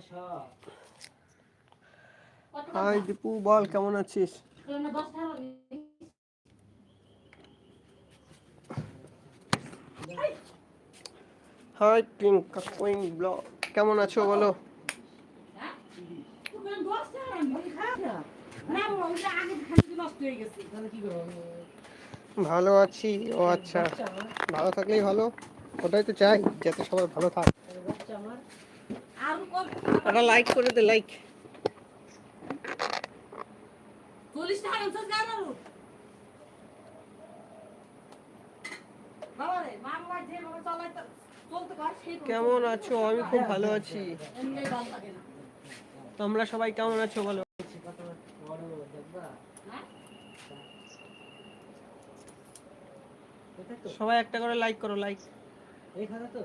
শ high Dipu বল কেমন আছিস? High cooing blog কেমন আছো বলো হ্যাঁ ওখানে দশ টাকা আমি বলি খারাপ না না বাবা ওটা আগে খালি নষ্ট হয়ে গেছে তাহলে কি করব ভালো আছি ও আচ্ছা। ভালো থাকলেই ভালো ওটাই তো চাই যাতে সবাই ভালো থাক। ওটা লাইক করে দে লাইক কেমন আছো? আমি খুব ভালো আছি। তোমরা সবাই কেমন আছো বলো কত বড় দেখবা হ্যাঁ এটা তো সবাই একটা করে লাইক করো লাইক তো।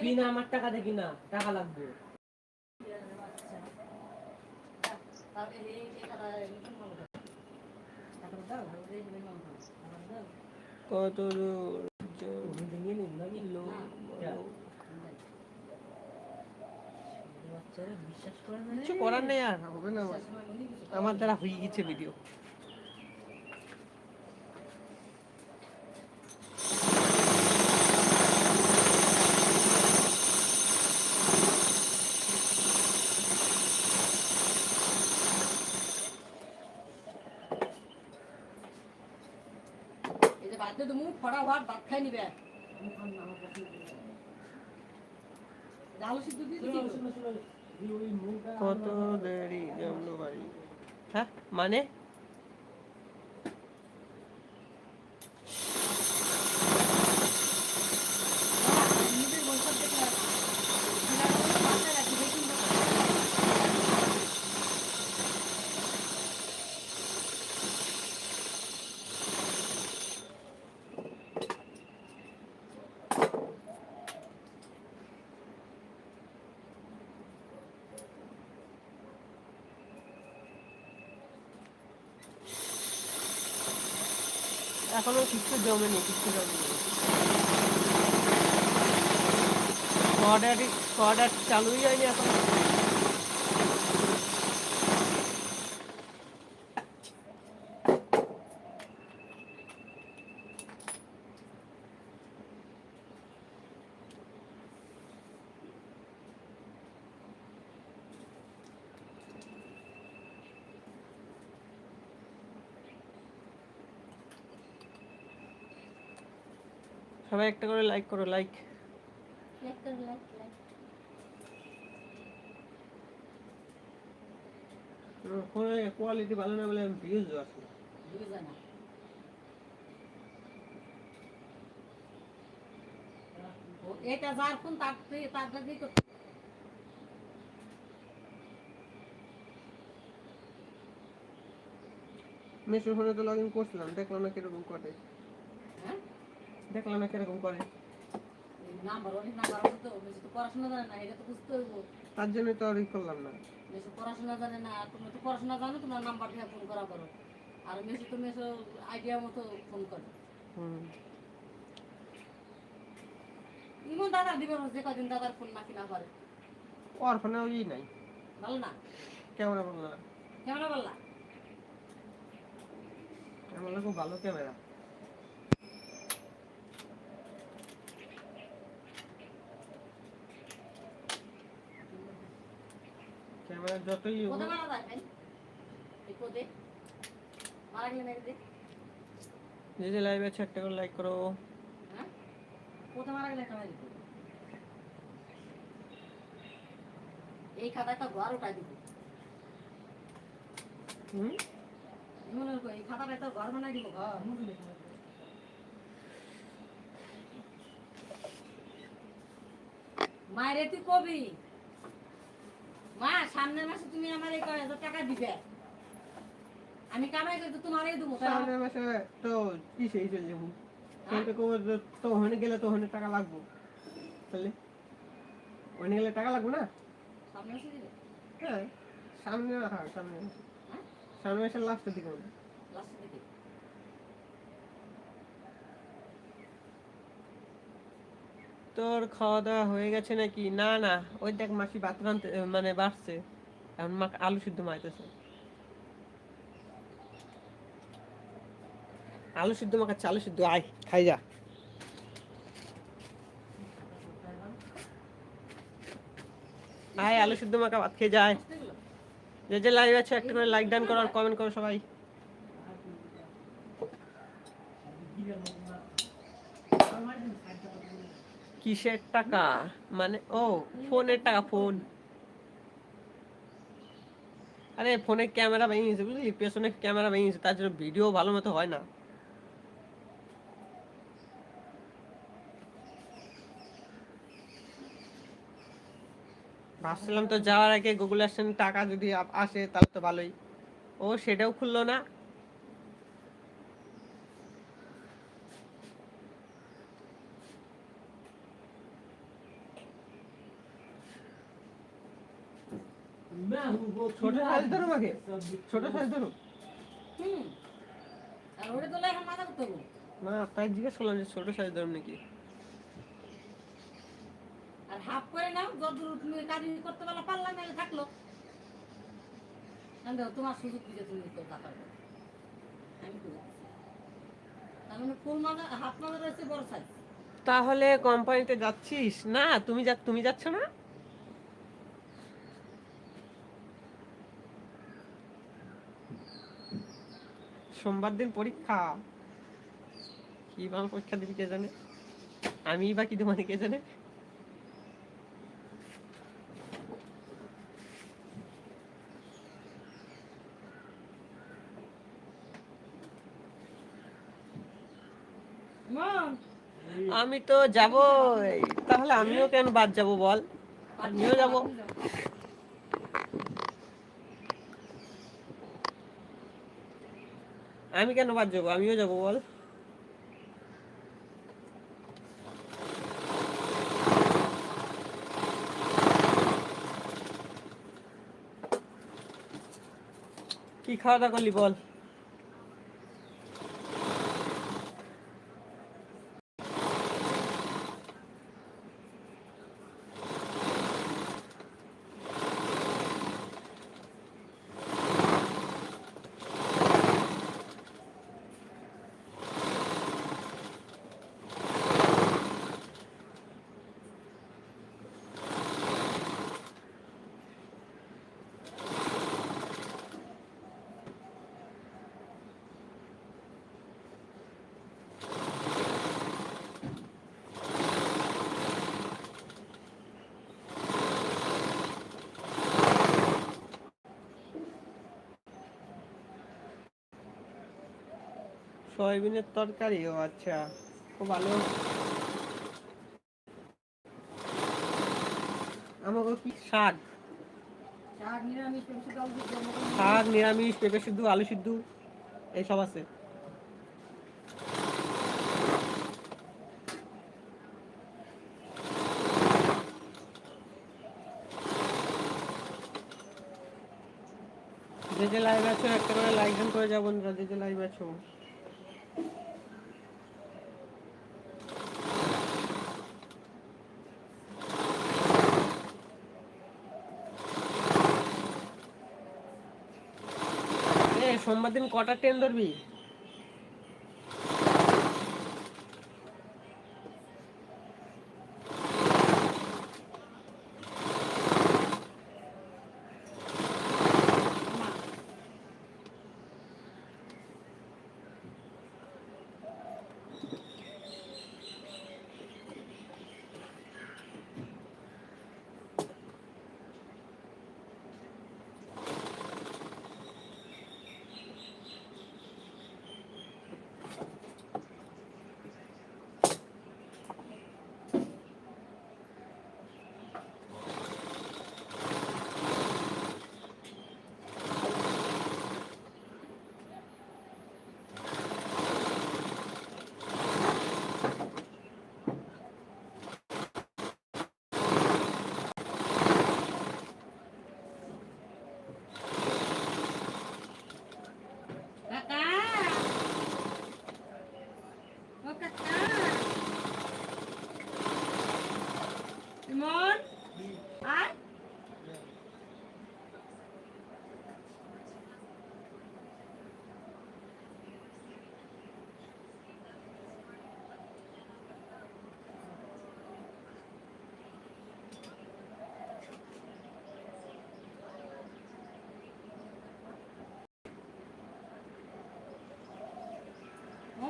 কিনা আমার টাকা দেখি না টাকা লাগবে তার এই এই টাকা নতুন মাল টাকা দাও এই এই মাল টাকা দাও কত দূর তুমি নিয়ে নিন নাকি লোক যা। বাচ্চারা বিশ্বাস করে না কিছু করার নেই আর হবে না। আমার দ্বারা হয়ে গেছে ভিডিও এই যে মুখ ভাত ভাত খাই নিবে। কত দেরি গেল বাড়ি। হ্যাঁ মানে? এখনও কিচ্ছু জমেনি জমে জমেনি অর্ডার অর্ডার চালুই হয়নি এখন। সবাই একটা করে লাইক করো লাইক লাইক কর লাইক লাইক কোয়ালিটি ভালো না বলে ভিউজ আসে এটা যার ফোন তার তারটা দিয়ে করতে মেশোর ফোনে তো লগ ইন করছিলাম দেখলাম না কীরকম করে হ্যাঁ দেখলাম না কীরকম করে। নাম্বার নাম্বার তো বেশি তো পড়াশোনা জানে না তো বুঝতে হইব। তার জন্য তো আর করলাম না। পড়াশোনা জানে না তুমি তো পড়াশোনা জানো তোমার নাম্বার দিয়ে ফোন করা করো। আর মেসি তো মেসো আইডিয়া মতো ফোন করে। ইমন যে কদিন দাদার ফোন না কিনা পারে ওর ফোনে ওই নাই। ভালো না? ক্যামেরা বলল বললা ক্যামেরা খুব ভালো ক্যামেরা। ক্যামেরা যতই মারা এই কোদে মারা গেলে মেরে দে যে যে লাইভ আছে একটা করে লাইক করো। হ্যাঁ? মারা গেলে একটা এই খাতাটা ঘর উঠাই দিব। হুম? এই খাতাটা তো ঘর বানাই দিব? ঘর মায়ের তুই কবি। মা সামনের মাসে তুমি আমার এই কয় হাজার টাকা দিবে। আমি কামাই করতে তোমারই দেবো সামনের মাসে তো কি সেই চলে যাব কবে তো- ওখানে গেলে তো ওখানে টাকা লাগবো। তাহলে ওখানে গেলে টাকা লাগবে না? সামনের মাসে দিবে? হ্যাঁ সামনে হ্যাঁ সামনে মাসে। হ্যাঁ? সামনে মাসের লাস্টের দিকে লাস্টের দিকে? তোর খাওয়া দাওয়া হয়ে গেছে নাকি? না না। ওই দেখ মাসি ভাত রানতে মানে বাড়ছে। এখন মা আলু সিদ্ধ মাইতেছে আলু সিদ্ধ মাখাচ্ছে, আলু সিদ্ধ। আয়, খাই যা। আয়, আলু সিদ্ধ মাখা, ভাত খেয়ে যায় যে যে লাইভ আছে, একটা করে লাইক ডান করো, আর কমেন্ট করো সবাই। কিসের টাকা? মানে ও, ফোনের টাকা, ফোন। আরে, ফোনে ক্যামেরা ভেঙে বুঝলি? পেছনে ক্যামেরা ভেঙে তার জন্য ভিডিও ভালো মতো হয় না। ভাবছিলাম তো যাওয়ার আগে গুগল অ্যাসেন্ট টাকা যদি আসে, তাহলে তো ভালোই। ও, সেটাও খুললো না। ছোট সাইজ ধরো ছোট সাইজ ধরো হুম। আর ওটা তোলা এখন মাথা করতে না তাই জিজ্ঞেস করলাম যে ছোট সাইজ ধরো নাকি। আর হাফ করে নাও যতদূর তুমি কাজ করতে পারলে পারলাম থাকল। আমি দেখো, তোমার সুযোগ দিতে তুমি তো। আমি তার মানে ফুল হাফ মাজা রয়েছে বড় সাইজ তাহলে কোম্পানিতে যাচ্ছিস? না তুমি যা তুমি যাচ্ছ না? সোমবার দিন পরীক্ষা। কি বাং পরীক্ষা দিবি কে জানে? আমি বা কি দেবো কে জানে? আমি তো যাব তাহলে আমিও কেন বাদ যাব বল? আমিও যাব। আমি কেন বাদ যাব? আমিও যাব বল। কি খাওয়া দাওয়া করলি বল? সয়াবিনের তরকারি ও আচ্ছা খুব ভালো। আমাকে কি শাক? শাক নিরামিষ পেঁপে সিদ্ধ আলু সিদ্ধ এইসব আছে। যে যে লাইভ আছো একটা করে লাইক ডান করে যাব যে যে লাইভ আছো। সোমবার দিন কটা ট্রেন ধরবি মা সুমন আর অমন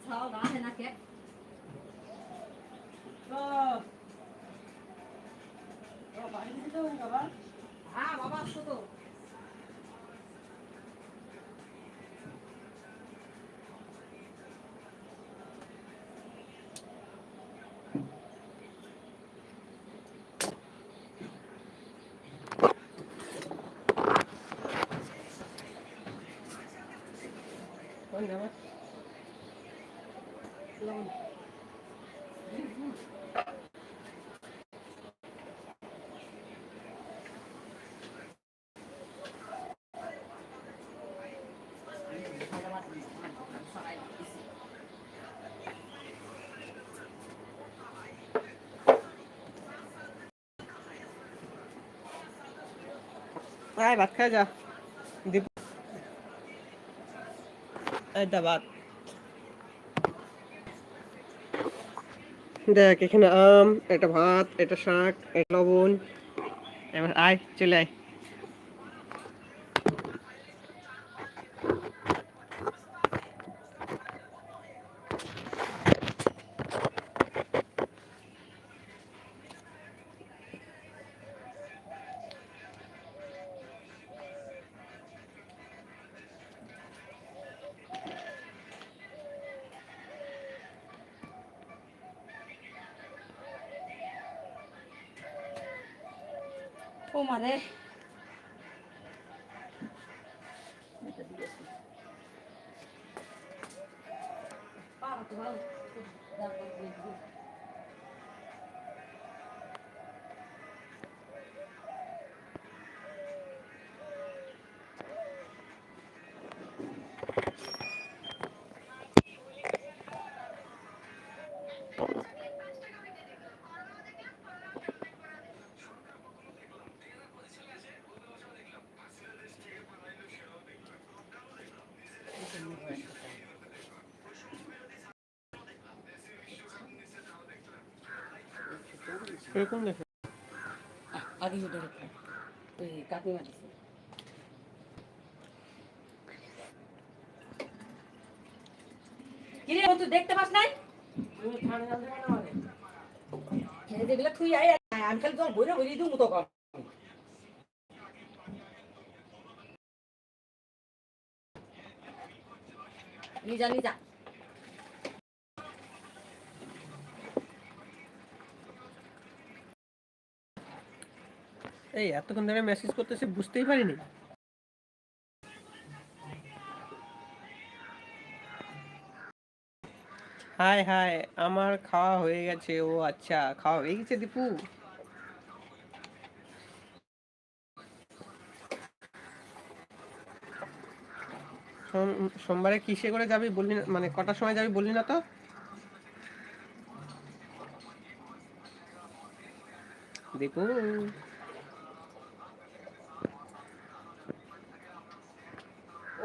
হুম এই যাই না ছাও গাছে না কে তো তো বাড়ি দিতে হবে বাবা হ্যাঁ বাবা আসতো তো কোন আয় ভাত খাই যা। দীপ এটা ভাত। দেখ, এখানে আম, এটা ভাত, এটা শাক, এটা লবণ। এবার আয়, চলে আয়। ও মারে এরকম দেখে। আগে রেখে ওই কাকিমা দিছে কিরে তুই দেখতে পাস নাই? যেগুলো তুই আয় আমি খালি তোমার বইরে বইরে দিও তো কর নিজা নিজা এই, এতক্ষণ ধরে মেসেজ করতেছে, বুঝতেই পারিনি। হাই হাই, আমার খাওয়া হয়ে গেছে। ও আচ্ছা খাওয়া হয়ে গেছে, দীপু? সোমবারে কিসে করে যাবি বললি না মানে কটার সময় যাবি বললি না তো? দীপু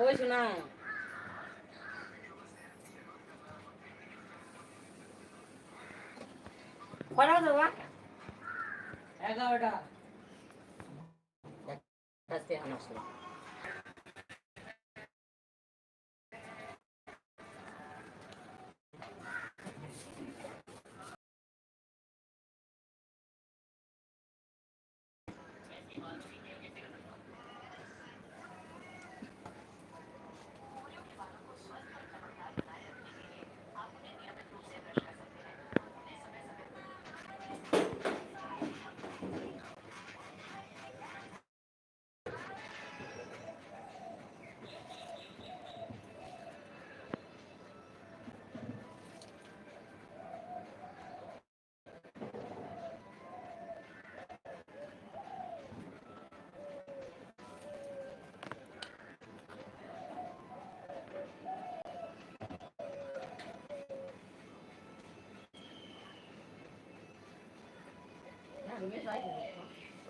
ওই শোনা কটা বাজে বাবা? এগারোটা।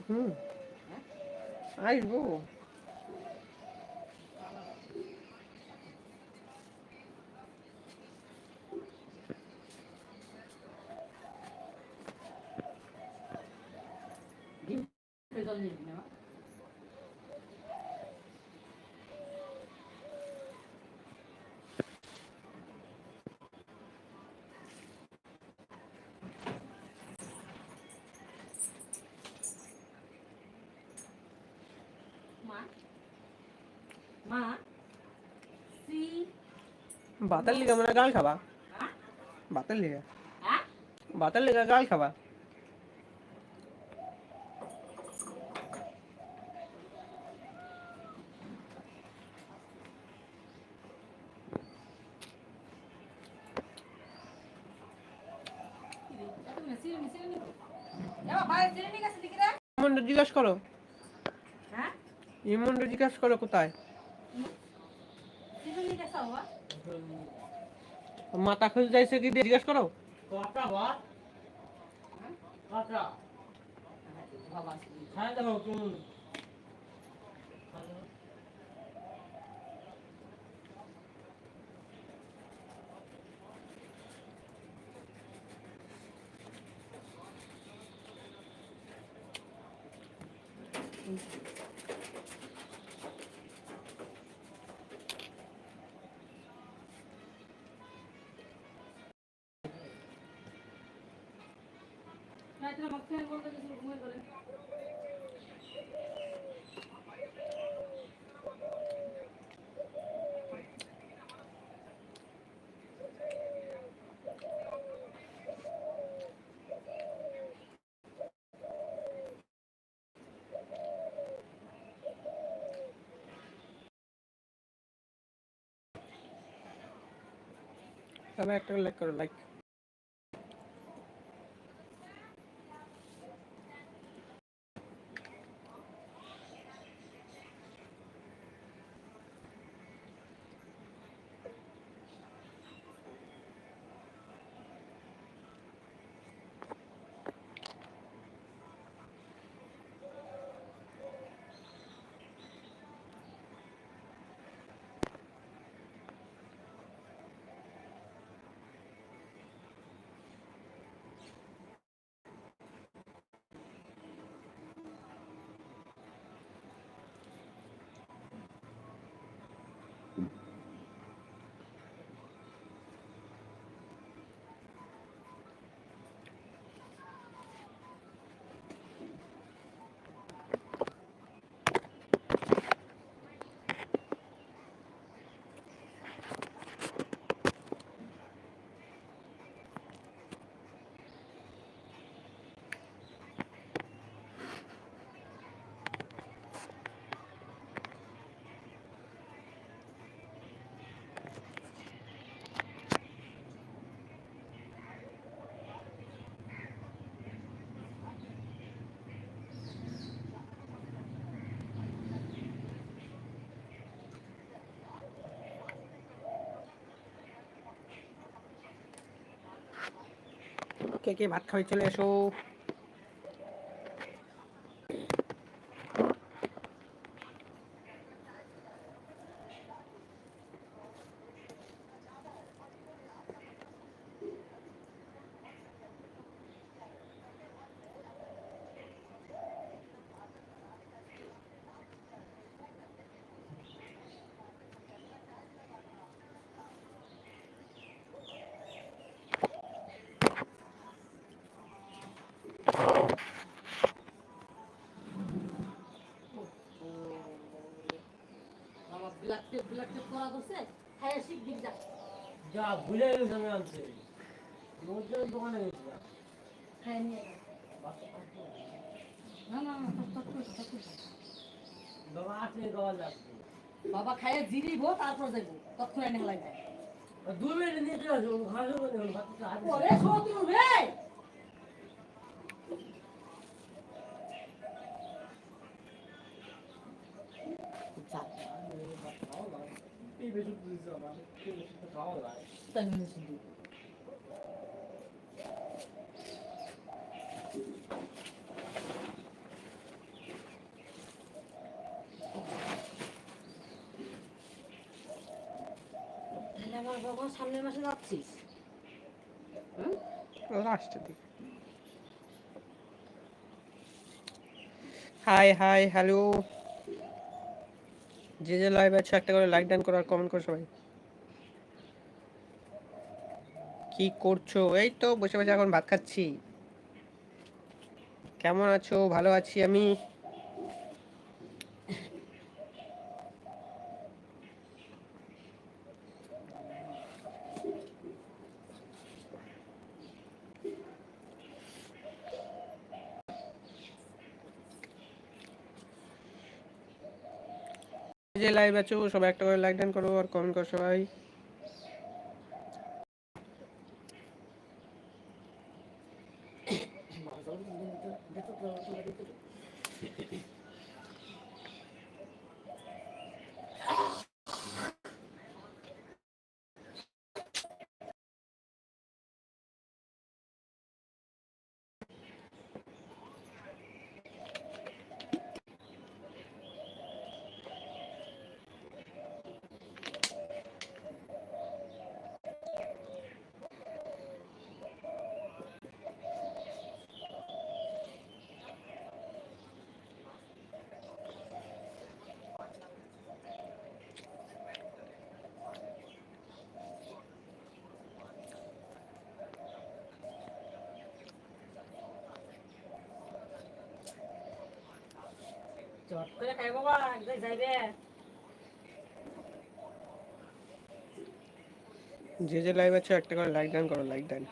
হুম আসব জল নিবি না মা মা সি বাতার লিগা মানে গাল খাবা। বাতাল লিগা বাতার লিগা গাল খাবা। ইমনটা জিজ্ঞাসা করো। হ্যাঁ? ইমনটা জিজ্ঞাসা করো কোথায়? মাথা খুঁজে যাইছে কি জিজ্ঞেস করো। কটা ভাত তবে একটা লাইক করো লাইক কে কে ভাত খাওয়াই চলে এসো। টেপ ব্ল্যাক টেপ করা করছে শিখ দিক যা। যা ভুলে গেছি আমি আনতে। নজরের দোকানে গেছিলাম হ্যাঁ নিয়ে না না না তত তত করে তত করে। বাবা আসলে বাবা খাইয়ে জিরিব তারপর যাইব। তৎক্ষণ এনে লাগবে দু মিনিট নিয়ে চলে আসব খাওয়া ভাতটা হাতে ওরে আমার বাবা সামনের মাসে যাচ্ছিস? হাই হাই হ্যালো যে যে লাইভ আছে একটা করে লাইক ডান করো আর কমেন্ট করো সবাই। কি করছ? এই তো বসে বসে এখন ভাত খাচ্ছি। কেমন আছো? ভালো আছি আমি। যে লাইভ আছো সবাই একটা করে লাইক ডান করো আর কমেন্ট করো সবাই। চট করে খাই বাবা একদম যাইবে যে যে লাইভ আছো, একটা করে লাইক ডান করো লাইক ডান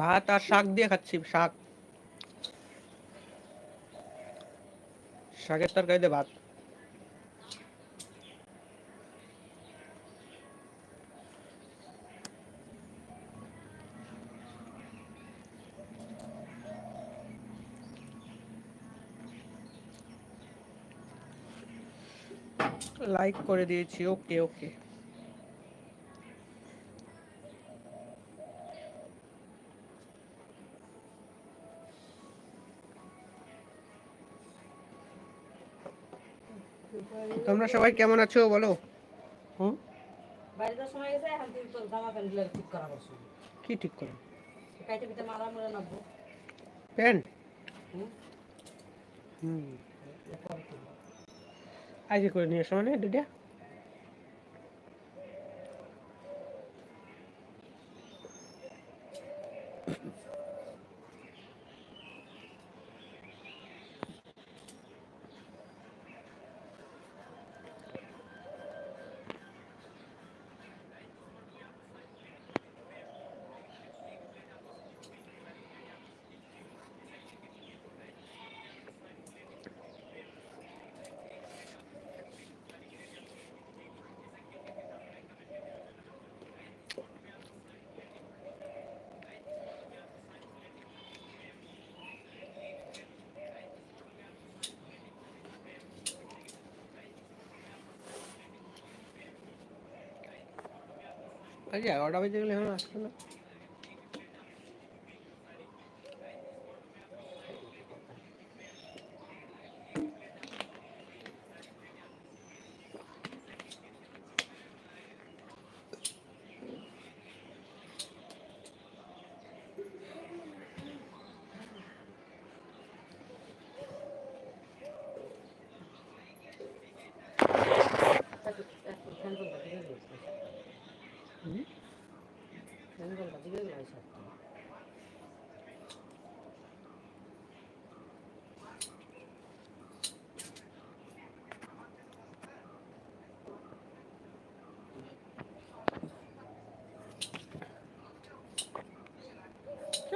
ভাত আর শাক দিয়ে খাচ্ছি, শাক। শাকের তরকারি দিয়ে ভাত। লাইক করে দিয়েছি ওকে ওকে তোমরা সবাই কেমন আছো বলো? হুম? কি ঠিক করো প্যান্ট? হুম? আজকে করে নিয়ে এসো মানে দুটা আজ এগারোটা বেজে গেলে এখন আসবে না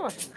বসে না